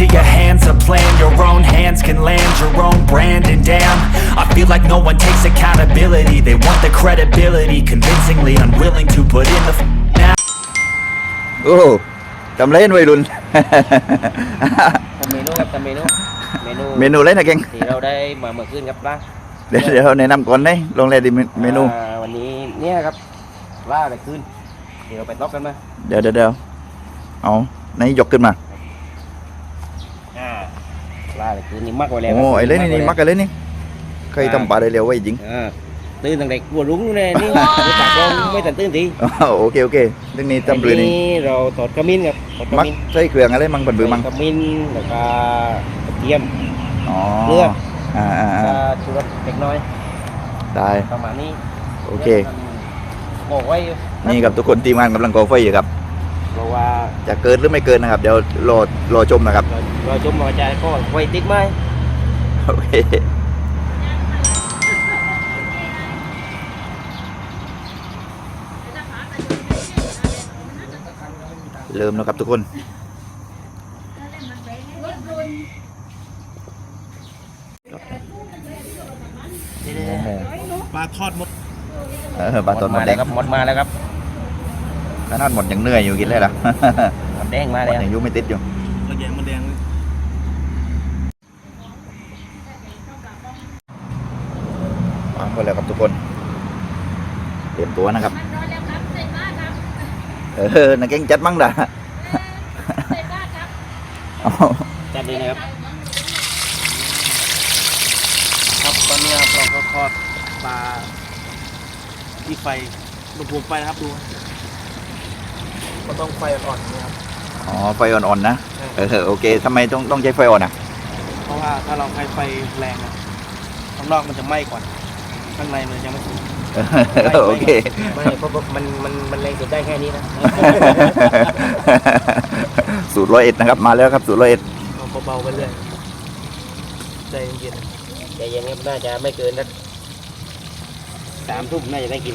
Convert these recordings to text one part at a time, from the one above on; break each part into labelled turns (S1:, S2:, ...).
S1: Take into your hands a plan, your own hands can land your own brand. And damn, I feel like no one takes accountability. They want the credibility, convincingly unwilling to put in the f- now.
S2: โอ้จำเล่นวัยรุ่น
S3: ทำเมนูครับทำเมนู เมนู
S2: เมนูเล่นนะเก่ง
S3: ที่เราได้มาเมื่อคืนครับปลา
S2: เดี๋ยวเดี๋ยวแนะนำก่อนเลยลงเลยดิเมนู
S3: อ่าวันนี้เนี่ยครับปลาอะไรคืนเดี๋ยวเราไปตอกกันมา
S2: เดี๋ยวเดี๋ยวเดี๋ยวเอาในยกขึ้นมา
S3: อ่า ปลาอะไรคืนนี่มักไว้แล้ว
S2: โอ้ไอ้เล่นนี่นี่มักกันเล่นนี่เคยทำปลาได้เร็วไว้จริง
S3: อ่าตื่นตั้งแต่กัวรุ้งเลยนี่เดี๋ยวปากลงไม่ทันตื่นที
S2: อ๋อโอเคโอเคเรื่องนี้จำเรือนี่
S3: เราถอดขมิ้นครับถอดข
S2: มัก
S3: มิ้น
S2: ใส่เครื่องอะไรมังปันบือมัง
S3: ขมิ้นแล้วก็กระเทียม
S2: อ๋อ
S3: เกลือ
S2: อ่าอ่า
S3: แล้ว
S2: อ่า
S3: ก็ชูรสเล็กน้อย
S2: ได้
S3: ประมาณนี้
S2: โอเค
S3: บอกไว้อยู่
S2: นี่ครับทุกคนทีมงานกำลังก่อไฟอยู่ครับ
S3: เพราะว่า
S2: จะเกินหรือไม่เกินนะครับ เดี๋ยวรอรอชมนะครับ
S3: เราเราจมมาใจก็ไว้ติดไหม
S2: โอเคเริ่มแล้วครับทุกคน
S4: ปลาทอดมด
S2: เออปลาตอนหม
S3: มา
S2: ดแด
S3: แล้ว
S2: ง
S3: ครับหมดมาแล้วครับ
S2: ขนาดหมดยังเหนื่อยอยู่กินเลยล่ะ
S3: หมดแดงมา
S2: หม
S3: แล้
S2: ด
S3: ว
S2: ยังอยุ่ไม่ติดอยู่
S4: กระแยงมันแดง
S2: วางไปแล้วครับทุกคนเตรียมตัวนะครับ
S5: มันร้อนแล้วครับใส่บ้านครับ
S2: เออนักเก่งจัดมั่งด่า
S5: ใส่บ้านครับ
S2: เอา
S3: จัดเลยนะครับ
S4: ครับตอนนี้ครับเราก็ทอดปลาที่ไฟอุณหภูมิไฟนะครับดู ก็ต้องไฟอ่อนๆนะครับ
S2: อ๋อไฟอ่อนๆนะเออโอเคทำไมต้องต้องใช้ไฟอ่อนอะ
S4: เพราะว่าถ้าเราใช้ไฟแรงอะข้างนอกมันจะไหม้ก่อน ข้างในมันยังไม่สุก
S2: เออโอเค
S3: ไม่เพราะมันมันมันแรงสุดได้แค่นี้นะ
S2: สูตรร้อยเอ็ดนะครับ มาแล้วครับสูตรร้อยเอ็ด
S4: เอาเบาๆไปเรื่อยใจเย็น
S3: ใจเย็นครับน่าจะไม่เกินสักสามทุ่มน่าจะได้กิน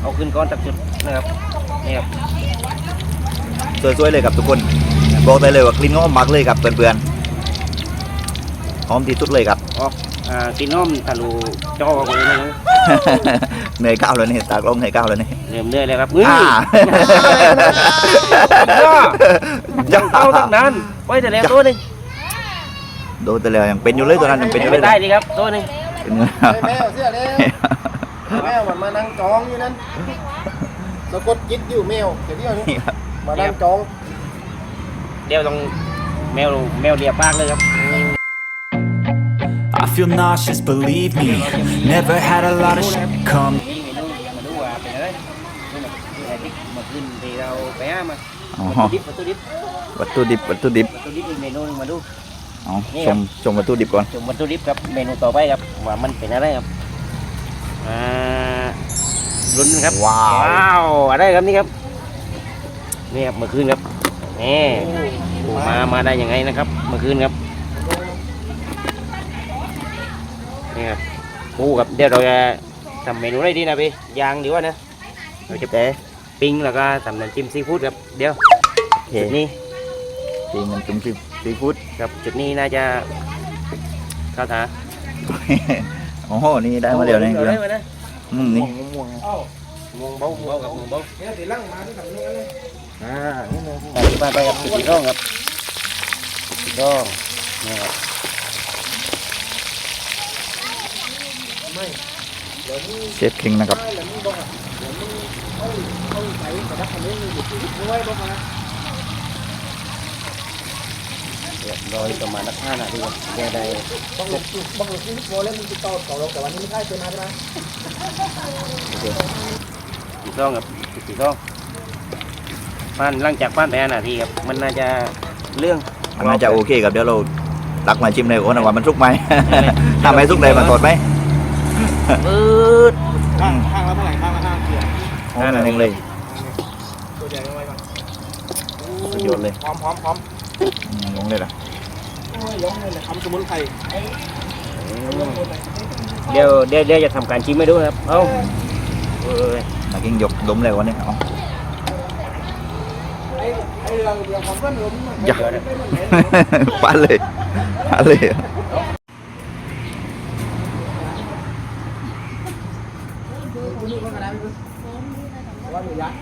S3: เอาขึ้นก้อนตักจุดนะครับนี่ครับ
S2: สวยๆเลยครับทุกคน บอกได้เลยว่ากลิ่นหอมมากเลยครับเพื่อนๆหอมที่สุดเลยครับ
S3: ออกอ่ากินน้อมทะลุจอกันเลยนะ
S2: เหนื่อยก้าวแล้วนี่ตากล้องเหนื่อยก้าวแล้วนี่
S3: เริ่มเรื่อยแล้วครับเฮ้ย
S2: อ่า
S3: ยังเต้าตั้งนานไว้แต่แล้วตัวหนึง
S2: โดนแต่แล้วยังเป็นอยู่เลยตัวนั้นยังเป็นอยู่เล
S3: ไม่
S2: ย
S3: ได้ดีครับตัวหนึง
S2: เป็นอยู่
S4: แมวเสียเลย แมวมันมานั่งจองอยู่นั้นสะกดจิตอยู่แมวเดี๋ยวเดียวนี้มานั่งจอง
S3: เดี๋ยวลองแมวแมวเลียปากเลยครับ
S1: I feel nauseous, believe me. Never had a lot of shit come
S3: นี่เมนูมาดูว่าเป็นอะไรนี่มันคืออะไรที่เมื่อคืนที่เราไปหามา
S2: อ๋อ
S3: วัตถุดิบวัตถุดิบ
S2: วัตถุดิบวัตถุดิบ
S3: วัตถุดิบอีกเมนูหนึงมาดู
S2: เอา
S3: นี่
S2: ช
S3: ครับ
S2: มชมวัตถุดิบก่อน
S3: จุ่มวัตถุดิบครับเมนูต่อไปครับว่ามันเป็นอะไรครับ อ่าลุ้นครับ
S2: ว้าว
S3: ว้าวอะไรครับนี่ครับนี่ครับเมื่อคืนครับนี่มามาได้ยังไงนะครับ เมื่อคืนครับนี่ครับปูครับเดี๋ยวเราจะทำเมนูอะไรดีนะพี่ยางดีกว่านะเราจะ
S2: แต่
S3: ปิ้งแล้วก็ทำน้ำจิ้มซีฟู้ดครับเดี๋ยว
S2: โอเค
S3: จุดนี้
S2: ทีมันจุ่มซีซีฟู้ด
S3: ครับจุดนี้น่าจะเข้าทา
S2: โโอ้โหนี่ได้มาเดี๋ยวนี้
S3: ได้มานะ
S2: อืมนี่
S4: ม่วงๆ
S3: งวงเบางเบากับงวงเบา
S4: เนี่ยตีลั่งมาที่ทำนี้เลย
S3: อ่านี่เลยไปที่บ้านไปกับสุดที่ร่องครับสุดที่ร่องนี่ครับ
S2: เชฟคิงนะครับ
S3: เรียบร้อยประมาณนักห้านาทีครับแกได้
S4: บางหลบางหลบที่โมเล่นมันติดต่อต่อเราแต่วันนี้ไม่ได้เจอมาใช่ไหม
S3: สุดร่องครับสุดที่ร่องป้านหลังจากป้านแต่นาทีครับมันน่าจะเรื่อง
S2: มันน่าจะโอเคครับเดี๋ยวเราตักมาชิมเลยโอ้นะว่ามันสุกไหมถ้าไม่สุกเลยมันสดไหม
S3: ปืด
S4: ข้างข้างละเท่าไหร่ข้างละห้าเกียร์
S2: โอ้นั่นเองเลย
S4: ตัวใหญ่เอาไว้ก่อน
S2: สุดยอดเลย
S4: พร้อมพร้อมพร้อม
S2: อืมลง เลยล่ะ
S4: โอ้ยยกเลยเลยทำสมุนไพร
S3: เดี๋ยวเดี๋ยวเดี๋ยวจะทำการชิมให้ดูนะครับ เอ้าเอ้ย
S2: นักกิ้งหยกดมเลยวันนี้เอา
S4: ไอ้ไอ้เรื่องเรื่องความเพื่อนล้มมัน
S2: อย่าปาเลยปาเลย
S4: ว่าอยู่ยักษ์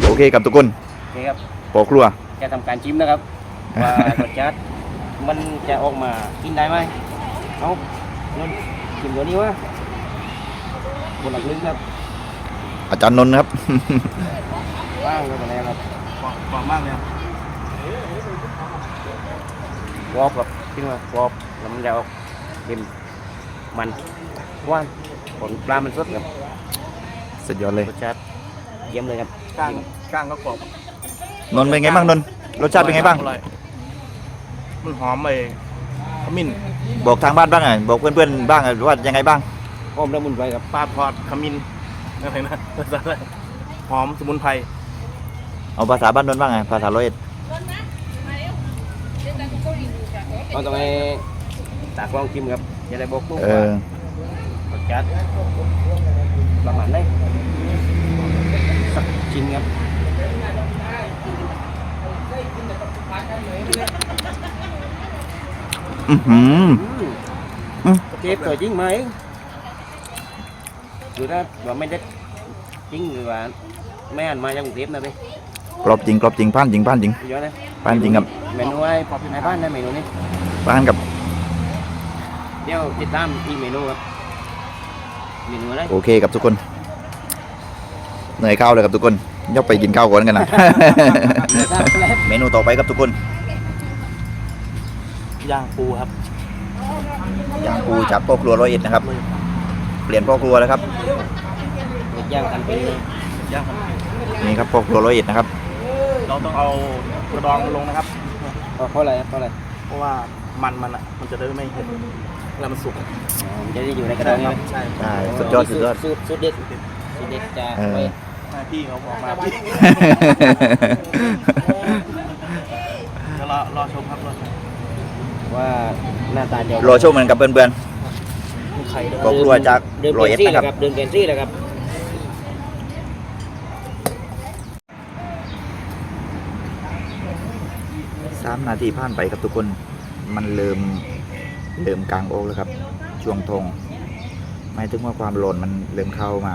S2: โอ เคครับทุกคน
S3: โอเคครับ
S2: ปอครัว
S3: จะทำการชิมนะครับ ว่ารสชาติมันจะออกมากินได้ไหมเอานนชิมตัวนี้วะคนละครึ่งครับ
S2: อาจารย์นนท์ครับ
S3: ว่างกันไปแล้วครับ
S4: หอมมากเลย
S3: วอบครับขึ้นมาวอบแล้วมันจะออกเค็มมันหว่านผลปลามันสดครับ
S2: สุดยอดเลย
S3: รสชาติเยี่ยมเลยครับ
S4: กลางกลางก็กรอบ
S2: นนท์เป็นไงบ้างนนท์รสชาติเป็นไงบ้าง
S4: อร่อยมันหอมไปขมิ้น
S2: บอกทางบ้านบ้างอะบอกเพื่อนๆบ้างอะว่ายังไงบ้าง
S3: อ้อมละมุนไพรครับ
S4: ปลาทอดขมิ้นอะไรนะภาษาอะไรหอมสมุนไพร
S2: เอาภาษาบ้านนนท์บ้างไงภาษาร้อยเอ็ด
S3: เอาตรงไอ้ตากลองชิมครับจะได้บอกปุ๊บ
S2: เอ
S3: ว่า
S2: อ
S3: รสชาติประมาณไหน สักชิ้นครับ
S2: อือหืออืม
S3: เจ็บตัวจริงไหมดูนะว่าไม่ได้จริงหรือว่าไม่อ่านมาจากกรุงเทพนะพี่
S2: กรอบจริงกรอบจริงผ่านจริงผ่านจริง
S3: เยอะนะ
S2: ผ่านจริงครับ
S3: เมนูไอ้ปอบในบ้านได้เมนูนี้
S2: ผ่านกับ
S3: เดี๋ยวติดตามอีกเมนูครับเมนูอะไร
S2: โอเคกับทุกคน เหนื่อยข้าวเลยครับทุกคนยกไปกินข้าวก่อนกันนะ เมนูต่อไปครับทุกคน
S4: ย่างปูครับ
S2: ย่างปูจากพ่อครัวร้อยเอ็ดนะครับ เปลี่ยนพ่อครัวแล้วครับ
S3: เด็กย่างกันเป็นเลย
S4: ย่างครับ
S2: นี่ครับพ่อครัวร้อยเอ็ดนะครับ
S4: เราต้องเอากระดองลงนะครับ
S3: เพราะเพราะอะไรครับเพราะอะไร
S4: เพราะว่ามันมันอะมันจะได้ไม่เห็นแล้วมันสุก
S3: อ๋อมันจะได้อยู่ในกระดองใช่ไหม
S4: ใช่
S2: ใช่สุดยอดสุดยอด
S3: สูตรสูตรเด็ดสูตรเด็ดจะ
S2: เออ
S3: ไว้
S4: พี่เขาบอกมาพี่เดี๋ยวรอรอชมครับรอชม
S3: ว่าหน้าตาจะ
S2: รอชมกันกับเพื่อน
S4: ไข่
S2: ๆพ่อครัวจาก
S3: เดิน
S2: ร้อย
S3: เป
S2: เอ็
S3: ลี่
S2: ด
S3: ยนซี่
S2: นะ
S3: แห
S2: ค
S3: ละ
S2: รับ
S3: ครับเดินเปลี่ยนซี่แหละครับ
S2: สามนาทีผ่านไปครับทุกคนมันเริ่มเริ่มกลางโอกแล้วครับ ช่วงทงหมายถึงว่าความร้อนมันเริ่มเข้ามา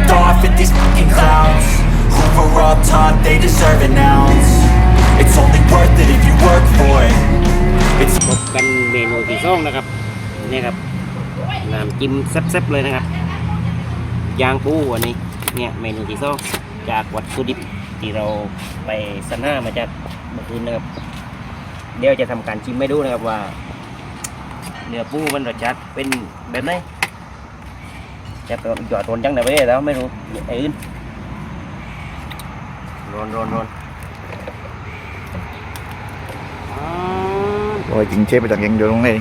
S1: I'm f***ed off at these fucking clowns Who were all taught they deserve an ounce It's only worth it if you work for it It's
S3: พบกันเมนูที่สองนะครับนี่ครับน้ำจิ้มแซ่บๆเลยนะครับยางปูอันนี้เนี่ยเมนูที่สองจากวัตถุดิบที่เราไปสรรหามาจากเมื่อคืนนะครับเดี๋ยวจะทำการชิมให้ดูนะครับว่า เนื้อปูมันรสชาติเป็นแบบไหน จะตัวจอดทนจังไหนไปแล้วไม่รู้ไอ้อื่นร้อนร้อนร้อนอ่า
S2: โอ้ยจริงเชฟไปจากยังเดียวลงเลย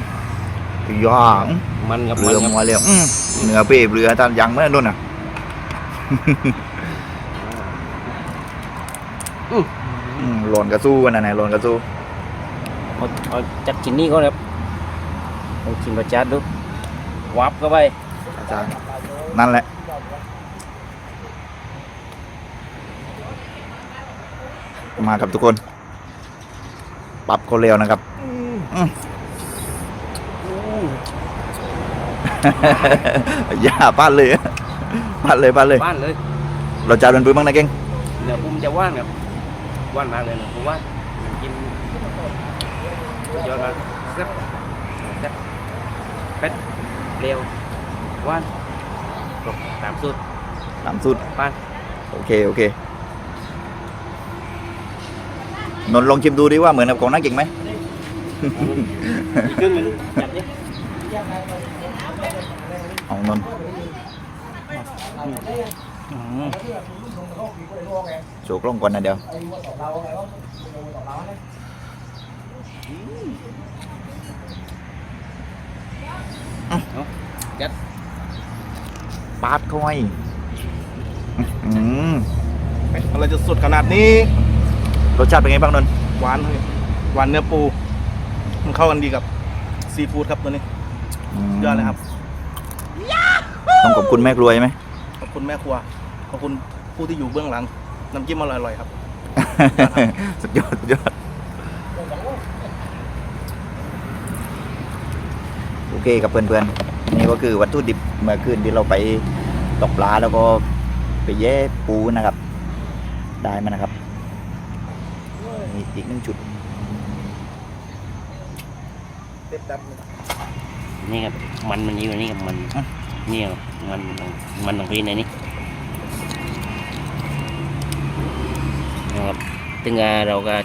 S2: ย่าง
S3: มันกับ
S2: เรื
S3: มัน
S2: อ
S3: กับ
S2: มัวเรียวอืมเนื้อเปรี้ยวเรือตามยังไม่ได้โดนอะอืมหล่นกระสู้กันนะไหนหล่นกระสู้
S3: เอาเอาจัดชิ้นนี้ก่อนครับลองชิมรสชาติดูวับเข้าไป
S2: อาจารย์ นั่นแหละ มากับทุกคน ปรับคนเร็วนะครับอืมอย่าพลาดเลยพลาดเลยพลาดเลย
S3: ว่านเลย
S2: เราจะเป็นปืนบ้างนะเก่ง
S3: เนื้อปุ้มจะว่านครับว่านมากเลยนะผมว่ากินสุดยอดมากแซ่บแซ่บเป็ดเร็วว่าน ครบตามสูตร
S2: ตามสุด
S3: ป้าน
S2: โอเค โอเคนนท์ลองชิมดูดิว่าเหมือนกับของนักเก่งไหม
S3: อีกครึ่งหนึงจับดิ
S2: เอานนท์โชว์กล้องก่อนนะเดี๋ยว
S3: จัด
S2: ปาดเข้าไปอืม
S4: อะไรจะสุดขนาดนี้
S2: รสชาติเป็นไงบ้างนนท์
S4: หวานเลยหวานเนื้อปู มันเข้ากันดีกับซีฟู้ดครับตัวนี้
S2: ม
S4: ยอดเลยครับ
S2: ต้องขอบคุณแม่ครัวใช่ไหม
S4: ขอบคุณแม่ครัว ขอบคุณผู้ที่อยู่เบื้องหลัง น้ำจิ้มอร่อยๆครับ
S2: สุดยอดสุดยอด โอเคกับเพื่อนๆนี่ ก็คือวัตถุดิบเมื่อคืนที่เราไปตกปลาแล้วก็ไปแย่ปูนะครับ ได้มานะครับนี่อีกหนึ่งชุด
S3: นี่ครับมันมันอยู่นี่ครับมันนี่ครับมันมันตรงนี้ในนี้นะครับถึงอ่าเราก็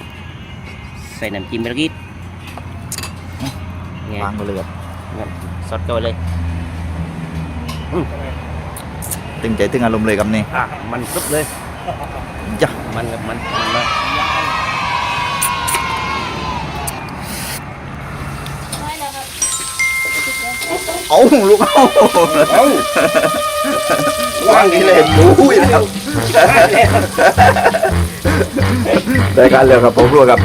S3: ใส่น้ำจิ้มไปแล้วกิดไง
S2: วางก็เลยครับ
S3: ครับซดเข้าไปเลย
S2: ตึงใจตึงอารมณ์เลยครับนี่
S3: อะมันซุบเลย
S2: จ้ะ
S3: มันกับมันมันมาก
S5: ไม่แล้วครับ
S2: เอาลูกเอาเอาวางนี่เลยปูอีกแล้วได้การเร็วครับผมครัวครับ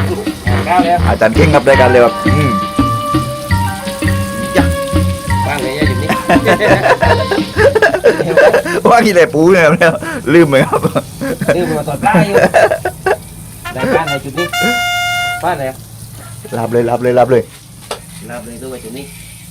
S3: ข้าวแล้ว
S2: อาจารย์เก่งครับได้การเร็วครับ ว่ากี่เลยปูเนี่ยครับเนี่ยลืมไหมครับ
S3: นี่มันตอดปลาอยู่ได้บ้านในจุดนี้บ้านไหน
S2: รับเลยรับเลยรับเลย
S3: รับเลยตัวไปจุดนี้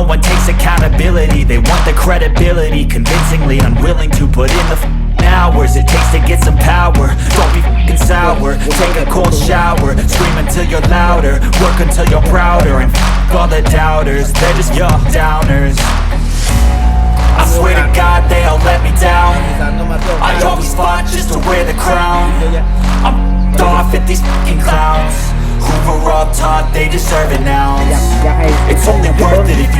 S1: no one takes accountability. They want the credibility Convincingly unwilling to put in the f***ing hours It takes to get some power. Don't be f***ing sour. Take a cold shower. Scream until you're louder. Work until you're prouder. And f*** all the doubters. They're just your downers. I swear to God they all let me down. I always fought just to wear the crown. I'm f***ed off at these fucking clowns. Who were all taught they deserve an ounce It's only worth it if you it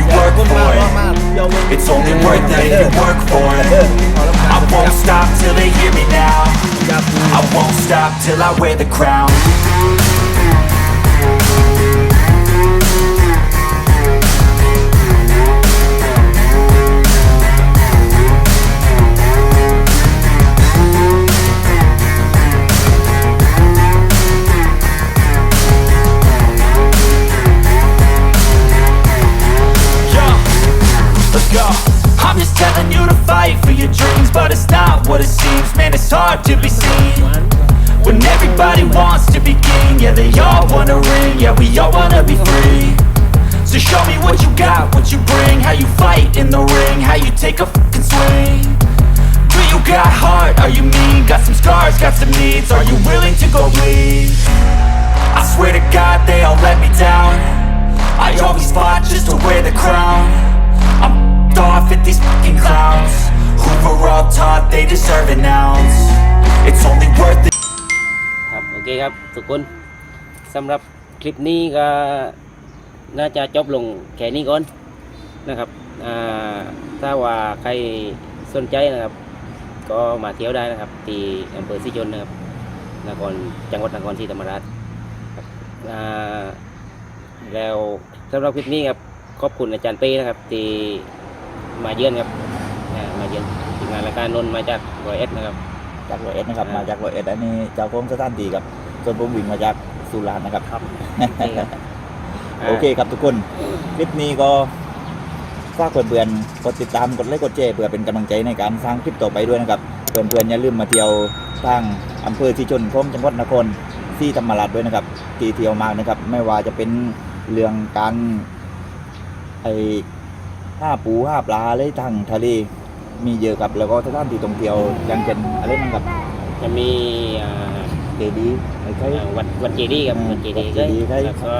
S1: It's only worth it if you work for it. I won't stop till they hear me now. I won't stop till I wear the crown I'm just telling you to fight for your dreams, but it's not what it seems. Man, it's hard to be seen. When everybody wants to be king, yeah, they all wanna ring, yeah, we all wanna be free. So show me what you got, what you bring, how you fight in the ring, how you take a fucking swing. Do you got heart? Are you mean? Got some scars, got some needs. Are you willing to go bleed? I swear to God they all let me down. I always fought just to wear the crown. I'm f***ed off at these fucking clowns who were all taught they deserve an ounce. It's only worth it.
S3: ครับโอเคครับทุกคนสำหรับคลิปนี้ก็น่าจะจบลงแค่นี้ก่อนนะครับถ้าว่าใครสนใจนะครับ ก็มาเที่ยวได้นะครับ ที่อำเภอสิชนนะครับนครจังหวัดนครศรีธรรมราชแล้วสำหรับคลิปนี้ครับขอบคุณอาจารย์เป้นะครับที่ มาเยือนครับอ่ามาเยือนทีมงานรายการนนท์มาจากร้อยเอ็ดนะครับ
S2: จากร้อยเอ็ดนะครับ
S3: อ่าม
S2: มาจากร้อยเอ็ดอันนี้เจ้าของสถานที่ครับ ส่วนผมวิ่งมาจากสุราษฎร์นะครับ
S3: ครับ
S2: โอเคครับทุกคน คลิปนี้ก็ฝากเพื่อนๆกดติดตามกดไลค์กดแชร์เพื่อเป็นกำลังใจในการสร้างคลิปต่อไปด้วยนะครับ เพื่อนๆอย่าลืมมาเที่ยวทางอำเภอที่ชนพมจังหวัดนครที่ธรรมราชด้วยนะครับที่เที่ยวมากนะครับ ไม่ว่าจะเป็นเรื่องการไอ ห้าปูห้าปลาอะไรทางทะเลมีเยอะครับแล้วก็สถานที่ท่องเที่ยวอย่างเช่นอะไรมั่งครับ
S3: จะมีอ่า
S2: เจดีย์ไอ้ไข่
S3: อ่าวัดวัดเจดีย์ครับ
S2: อืม
S3: วัดเจดีย์
S2: วัดเจดีย์ใช่
S3: แล้วก็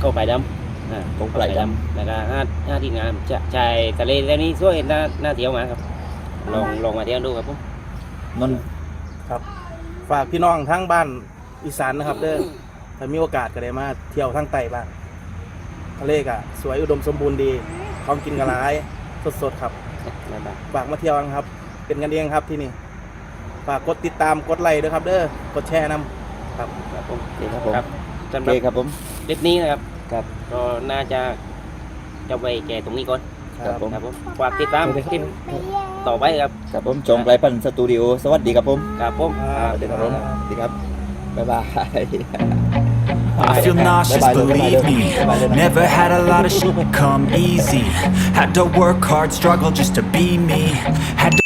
S3: เข้าไปดำอ่า
S2: เข้าไปดำ
S3: แล้วก็ห้าห้าที่งามจะชายทะเลแล้วนี้สวยน่าน่าเที่ยวมากครับ ลองลองมาเที่ยวดูครับผม
S2: นนท์
S4: ครับฝากพี่น้องทั้งบ้านอีสานนะครับเด้อถ้ามีโอกาสก็ได้มาเที่ยวทั้งใต้บ้างทะ เลกะสวยอุดมสมบูรณ์ดีของกินกระไรสดๆครับ
S3: บ๊ายบาย
S4: ฝากมาเที่ยวกันครับ เป็นกันเองครับที่นี่ฝากกดติดตามกดไลค์ด้วยครับ เด้อกดแชร์นำครับ
S3: ครับผม
S2: โอเคครับผม
S3: ครับสำ
S2: โอ
S3: หรับ
S2: เคครับผม
S3: คลิปนี้นะครับ
S2: ครับ
S3: ก็น่าจะจะไปแก่ตรงนี้ก่อน
S2: ครับผม
S3: ครับผมฝากติดตามคลิปต่อไปครับ
S2: ครับผมจงไกลพันธุ์สตูดิโอสวัสดีครับผม
S3: ครับผม
S4: ครับ
S2: สวัสดีครับผมสวัสดีครับบ๊ายบาย
S1: I feel nauseous, believe me. Never had a lot of shit come easy. Had to work hard, struggle just to be me. Had to